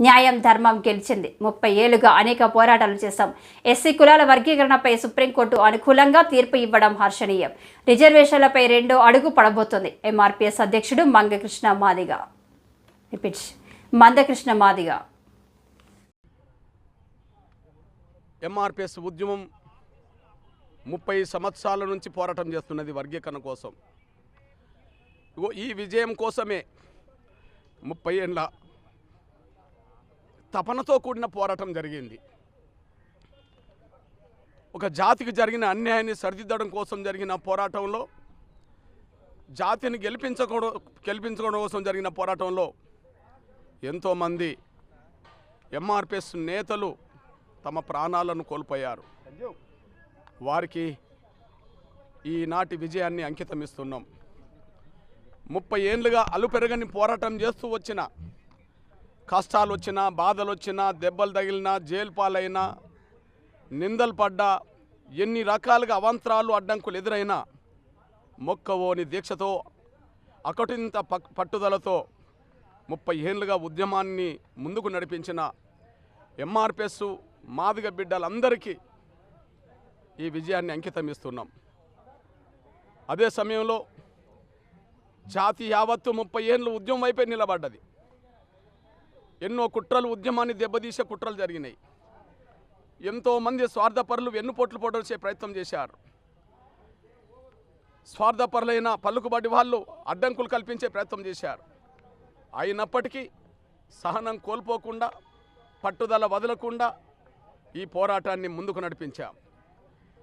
న్యాయం ధర్మం గెలిచింది. ముప్పై ఏళ్ళుగా అనేక పోరాటాలు చేశాం. ఎస్సీ కులాల వర్గీకరణపై సుప్రీంకోర్టు అనుకూలంగా తీర్పు ఇవ్వడం హర్షణీయం. రిజర్వేషన్లపై రెండో అడుగు పడబోతుంది. ఎంఆర్పీఎస్ అధ్యక్షుడు మంగకృష్ణ మాదిగ. మందకృష్ణ మాదిగ. ఎంఆర్పిఎస్ ఉద్యమం ముప్పై సంవత్సరాల నుంచి పోరాటం చేస్తున్నది వర్గీకరణ కోసం. ఈ విజయం కోసమే ముప్పై ఏళ్ళ తపనతో కూడిన పోరాటం జరిగింది. ఒక జాతికి జరిగిన అన్యాయాన్ని సరిదిద్దడం కోసం జరిగిన పోరాటంలో జాతిని గెలిపించకూడ గెలిపించుకోవడం కోసం జరిగిన పోరాటంలో ఎంతోమంది ఎంఆర్పిఎస్ నేతలు తమ ప్రాణాలను కోల్పోయారు. వారికి ఈనాటి విజయాన్ని అంకితం ఇస్తున్నాం ముప్పై ఏళ్ళుగా అలుపెరగని పోరాటం చేస్తూ వచ్చిన కష్టాలు వచ్చినా బాధలు వచ్చినా దెబ్బలు తగిలినా జైలు పాలైనా నిందలు పడ్డా ఎన్ని రకాలుగా అవాంతరాలు అడ్డంకులు ఎదురైనా మొక్కవోని దీక్షతో అకటింత పక్- పట్టుదలతో ముప్పై ఏళ్ళుగా ఉద్యమాన్ని ముందుకు నడిపించిన ఎంఆర్పిఎస్ మాదిగ బిడ్డలందరికీ ఈ విజయాన్ని అంకితం ఇస్తున్నాం. అదే సమయంలో జాతి యావత్తు ముప్పై ఏళ్ళు ఉద్యమం వైపే నిలబడ్డది. ఎన్నో కుట్రలు ఉద్యమాన్ని దెబ్బతీసే కుట్రలు జరిగినాయి. ఎంతోమంది స్వార్థపరులు వెన్నుపోట్లు పొడవచ్చే ప్రయత్నం చేశారు. స్వార్థపరులైన పలుకుబడి వాళ్ళు అడ్డంకులు కల్పించే ప్రయత్నం చేశారు. అయినప్పటికీ సహనం కోల్పోకుండా పట్టుదల వదలకుండా ఈ పోరాటాన్ని ముందుకు నడిపించాం.